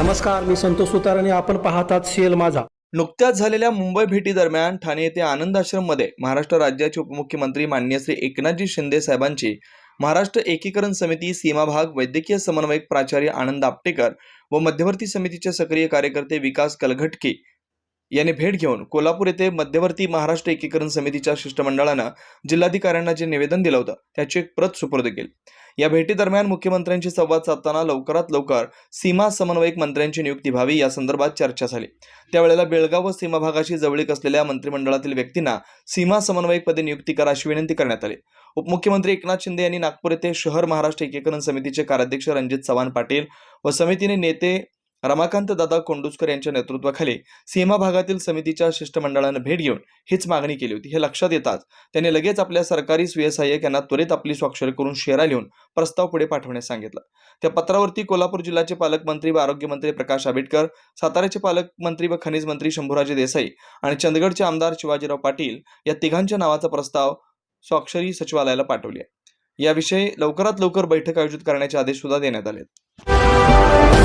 नमस्कार मी संतोष सुतार आणि आपण पाहतात सीएल माझा. नुकत्याच झालेल्या मुंबई भेटी दरम्यान ठाणे येथे आनंद आश्रममध्ये महाराष्ट्र राज्याचे उपमुख्यमंत्री माननीय श्री एकनाथजी शिंदे साहेबांची महाराष्ट्र एकीकरण समिती सीमाभाग वैद्यकीय समन्वयक प्राचार्य आनंद आपटेकर व मध्यवर्ती समितीचे सक्रिय कार्यकर्ते विकास कलघटके यांनी भेट घेऊन कोल्हापूर येथे मध्यवर्ती महाराष्ट्र एकीकरण समितीच्या शिष्टमंडळानं जिल्हाधिकाऱ्यांना जे निवेदन दिलं होतं त्याची एक प्रत सुपूर्द केली. या भेटीदरम्यान मुख्यमंत्र्यांशी संवाद साधताना लवकरात लवकर सीमा समन्वयक मंत्र्यांची नियुक्ती व्हावी या संदर्भात चर्चा झाली. त्यावेळेला बेळगाव व सीमा भागाशी जवळीक असलेल्या मंत्रिमंडळातील व्यक्तींना सीमा समन्वयक पदे नियुक्ती करा अशी विनंती करण्यात आली. उपमुख्यमंत्री एकनाथ शिंदे यांनी नागपूर येथे शहर महाराष्ट्र एकीकरण समितीचे कार्याध्यक्ष रणजित चव्हाण पाटील व समितीने नेते रमाकांत दादा कोंडुस्कर यांच्या नेतृत्वाखाली सीमा भागातील समितीच्या शिष्टमंडळानं भेट घेऊन हीच मागणी केली होती. हे लक्षात येताच त्यांनी लगेच आपल्या सरकारी स्वयंसहाय्यक यांना त्वरित आपली स्वाक्षरी करून शेरा लिहून प्रस्ताव पुढे पाठवण्यास सांगितलं. त्या पत्रावरती कोल्हापूर जिल्ह्याचे पालकमंत्री व आरोग्यमंत्री प्रकाश आंबेडकर साताऱ्याचे पालकमंत्री व खनिज मंत्री शंभूराजे देसाई आणि चंदगडचे आमदार शिवाजीराव पाटील या तिघांच्या नावाचा प्रस्ताव स्वाक्षरी सचिवालयाला पाठवली आहे. याविषयी लवकरात लवकर बैठक आयोजित करण्याचे आदेश सुद्धा देण्यात आले आहेत.